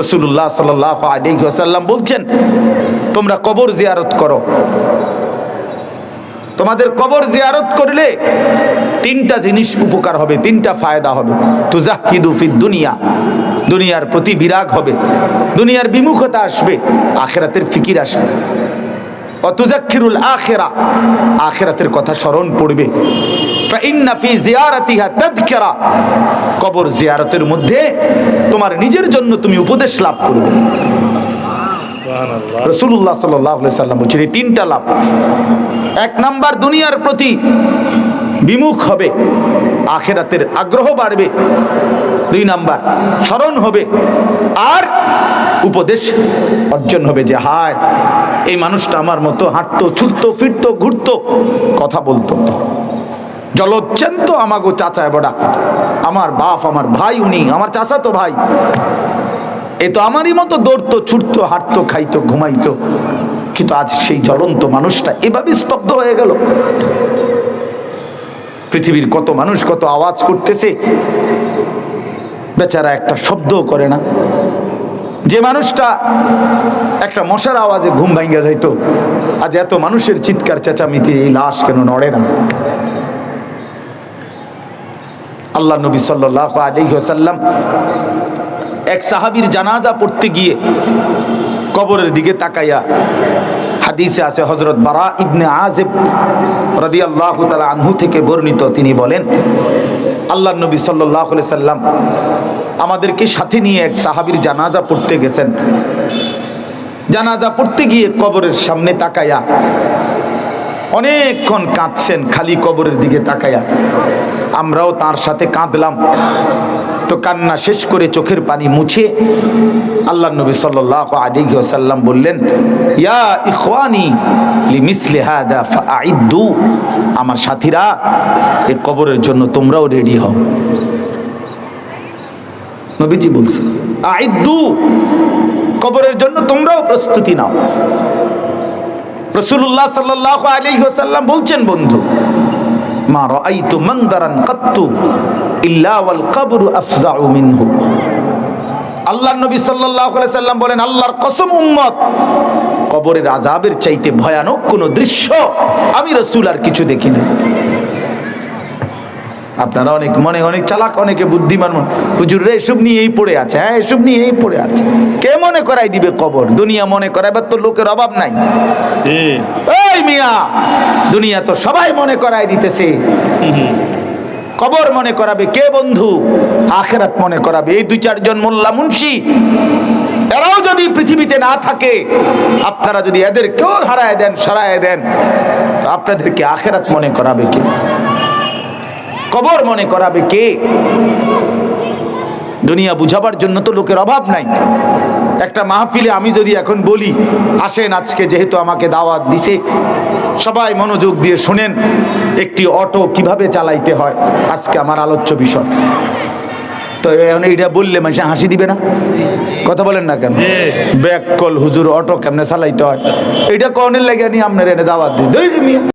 রসুল্লাহ সাল্লাহ আলিহাসাল্লাম বলছেন, তোমরা কবর জিয়ারত করো। তোমাদের কবর জিয়ারত করলে তিনটা জিনিস উপকার হবে, তিনটা ফায়দা হবে। তুজাহিদু দুনিয়া, দুনিয়ার প্রতি বিরাগ হবে, দুনিয়ার বিমুখতা আসবে, আখেরাতের ফিকির আসবে। অতুজাক্ষিরুল আখেরা, আখেরাতের কথা স্মরণ পড়বে। কবর জিয়ারতের মধ্যে তোমার নিজের জন্য তুমি উপদেশ লাভ করবে। রসুল্লাহ সাল্লাম বলছেন এই তিনটা লাভ। এক নাম্বার দুনিয়ার প্রতি বিমুখ হবে আখেরাতের আগ্রহ বাড়বে। দুই নাম্বার স্মরণ হবে আর উপদেশ অর্জন হবে যে হায় এই মানুষটা আমার মতো হাঁটতো ছুটতো ফিরতো ঘুরতো কথা বলতো। জলচ্ছেন্ত আমাগো চাচায় বড়া। আমার বাপ, আমার ভাই, উনি, আমার চাচা তো ভাই। এ তো আমারই মতো দৌড়তো, ছুটতো, হাঁটতো, খাইতো, ঘুমাইতো। কিন্তু আজ সেই জ্বলন্ত মানুষটা এভাবে স্তব্ধ হয়ে গেল। পৃথিবীর কত মানুষ কত আওয়াজ করতেছে, বেচারা একটা শব্দও করে না। যে মানুষটা একটা মশার আওয়াজে ঘুম ভাঙ্গা যাইতো, আজ এত মানুষের চিৎকার চেঁচামিতে এই লাশ কেন নড়ে না? আল্লাহ নবী সাল্লাহ আলী সাল্লাম এক সাহাবীর জানাজা পড়তে গিয়ে কবরের দিকে তাকাইয়া হাদিসে আছে হজরত বারা ইবনে আজেব রাদি আল্লাহ তালা আনহু থেকে বর্ণিত। তিনি বলেন, আল্লাহ নবী সাল্লাহ সাল্লাম আমাদেরকে সাথে নিয়ে এক সাহাবীর জানাজা পড়তে গেছেন। জানাজা পড়তে গিয়ে কবরের সামনে তাকাইয়া অনেকক্ষণ কাঁদছেন, খালি কবরের দিকে তাকাইয়া আমরাও তার সাথে কাঁদলাম। তো কান্না শেষ করে চোখের পানি মুছে আল্লাহ নবী সাল্লাহ সাল্লাম বললেন, ইয়া ইখওয়ানি লিমিসলি হাদা আমার সাথীরা এই কবরের জন্য তোমরাও রেডি হও। নবীজি বলছে আইদ্দু, কবরের জন্য তোমরাও প্রস্তুতি নাও। রসুল্লাহ সাল্লাহ আলী সাল্লাম বলছেন, বন্ধু, মা রাআইতু মানদারান কাত্তু ইল্লা ওয়াল কবরু আফজাউ মিনহু। আল্লাহ নবী আলাইহি সাল্লাম বলেন, আল্লাহর কসম উম্মত, কবরের আযাবের চাইতে ভয়ানক কোন দৃশ্য আমি রসুল আর কিছু দেখি না আপনারা অনেক মনে অনেক চালাক অনেকে বুদ্ধিমান মন। হুজুর রে এসব নিয়েই পড়ে আছে হ্যাঁ এসব নিয়েই পড়ে আছে। কে মনে করাই দিবে কবর? দুনিয়া মনে করাইবার তো লোকের অভাব নাই। এই মিয়া দুনিয়া তো সবাই মনে করাই দিতেছে। কবর মনে করাবে কে বন্ধু? আখেরাত মনে করাবে। এই দুই চারজন মোল্লা মুন্সি এরাও যদি পৃথিবীতে না থাকে আপনারা যদি এদের কেউ হারায় দেন সরায় দেন তো আপনাদেরকে আখেরাত মনে করাবে কে? কবর মনে করাবে কে? দুনিয়া বুঝাবার জন্য তো লোকের অভাব নাই। একটা মাহফিলে আমি যদি এখন বলি, আসেন আজকে যেহেতু আমাকে দাওয়াত দিছে, সবাই মনোযোগ দিয়ে শুনেন, একটি অটো কীভাবে চালাইতে হয়, আজকে আমার আলোচ্য বিষয়। তো এখন এইটা বললে মানুষ হাসি দিবে না? কথা বলেন না কেন? ব্যাক কল হুজুর অটো কেমনে চালাইতে হয়? এইটা কনের লেগে নিয়ে আপনার এনে দাওয়াত দিই।